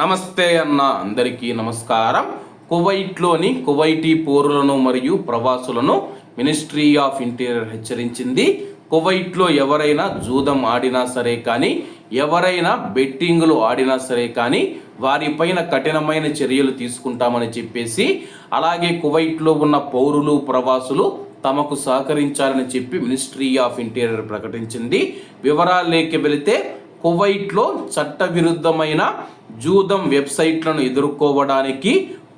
నమస్తే అన్న అందరికీ నమస్కారం. కువైట్లోని కువైటీ పౌరులను మరియు ప్రవాసులను మినిస్ట్రీ ఆఫ్ ఇంటీరియర్ హెచ్చరించింది. కువైట్లో ఎవరైనా జూదం ఆడినా సరే కానీ ఎవరైనా బెట్టింగులు ఆడినా సరే కానీ వారిపైన కఠినమైన చర్యలు తీసుకుంటామని చెప్పేసి అలాగే కువైట్లో ఉన్న పౌరులు ప్రవాసులు తమకు సహకరించాలని చెప్పి మినిస్ట్రీ ఆఫ్ ఇంటీరియర్ ప్రకటించింది. వివరాల్లోకి వెళితే కువైట్లో చట్టవిరుద్ధమైన జూదం వెబ్సైట్లను ఎదుర్కోవడానికి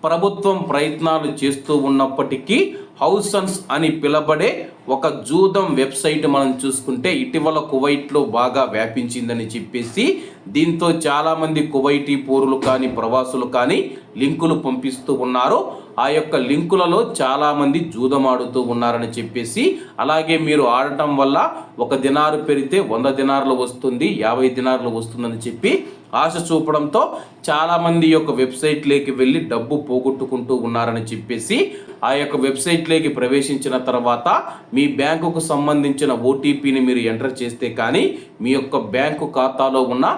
ప్రభుత్వం ప్రయత్నాలు చేస్తూ ఉన్నప్పటికీ హౌసన్స్ అని పిలబడే ఒక జూదం వెబ్సైట్ మనం చూసుకుంటే ఇటీవల కువైట్లో బాగా వ్యాపించిందని చెప్పేసి దీంతో చాలామంది కువైటీ పౌరులు కానీ ప్రవాసులు కానీ లింకులు పంపిస్తూ ఉన్నారు. ఆ యొక్క లింకులలో చాలామంది జూదమాడుతూ ఉన్నారని చెప్పేసి అలాగే మీరు ఆడటం వల్ల ఒక దినారు పెరిగితే వంద దినారులు వస్తుంది యాభై దినారులు వస్తుందని చెప్పి ఆశ చూపడంతో చాలామంది యొక్క వెబ్సైట్లోకి వెళ్ళి డబ్బు పోగొట్టుకుంటూ ఉన్నారని చెప్పేసి ఆ యొక్క వెబ్సైట్లోకి ప్రవేశించిన తర్వాత మీ బ్యాంకుకు సంబంధించిన ఓటీపీని మీరు ఎంటర్ చేస్తే కానీ మీ యొక్క బ్యాంకు ఖాతాలో ఉన్న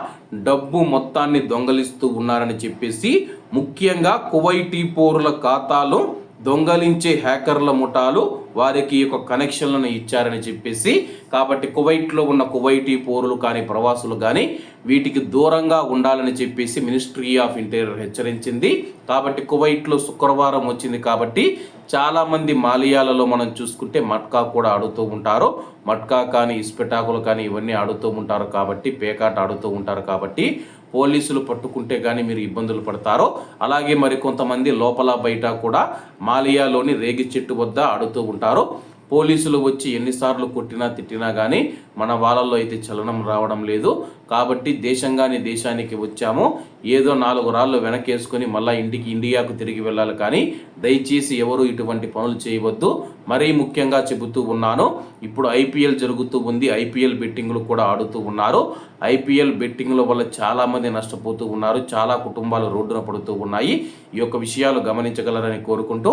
డబ్బు మొత్తాన్ని దొంగలిస్తూ ఉన్నారని చెప్పేసి ముఖ్యంగా కువైటీ పౌరుల ఖాతాలు దొంగలించే హ్యాకర్ల ముఠాలు వారికి యొక్క కనెక్షన్లను ఇచ్చారని చెప్పేసి కాబట్టి కువైట్లో ఉన్న కువైటీ పౌరులు కానీ ప్రవాసులు కానీ వీటికి దూరంగా ఉండాలని చెప్పేసి మినిస్ట్రీ ఆఫ్ ఇంటీరియర్ హెచ్చరించింది. కాబట్టి కువైట్లో శుక్రవారం వచ్చింది కాబట్టి చాలామంది మాలియాలలో మనం చూసుకుంటే మట్కా కూడా ఆడుతూ ఉంటారు. మట్కా కానీ ఇస్పెటాకులు కానీ ఇవన్నీ ఆడుతూ ఉంటారు కాబట్టి పేకాట ఆడుతూ ఉంటారు కాబట్టి పోలీసులు పట్టుకుంటే కానీ మీరు ఇబ్బందులు పడతారు. అలాగే మరి కొంతమంది లోపల బయట కూడా మాలియాలోని రేగి చెట్టు వద్ద ఆడుతూ ఉంటారు. ఉంటారు పోలీసులు వచ్చి ఎన్నిసార్లు కొట్టినా తిట్టినా కానీ మన వాళ్ళల్లో అయితే చలనం రావడం లేదు. కాబట్టి దేశంగాని దేశానికి వచ్చాము. ఏదో నాలుగు రాళ్ళు వెనకేసుకొని మళ్ళీ ఇంటికి ఇండియాకు తిరిగి వెళ్ళాలి కానీ దయచేసి ఎవరు ఇటువంటి పనులు చేయవద్దు. మరీ ముఖ్యంగా చెబుతూ ఉన్నాను ఇప్పుడు ఐపీఎల్ జరుగుతూ ఉంది. ఐపీఎల్ బెట్టింగ్లు కూడా ఆడుతూ ఉన్నారు. ఐపీఎల్ బెట్టింగ్ల వల్ల చాలామంది నష్టపోతూ ఉన్నారు. చాలా కుటుంబాలు రోడ్డున పడుతూ ఉన్నాయి. ఈ యొక్క విషయాలు గమనించగలరని కోరుకుంటూ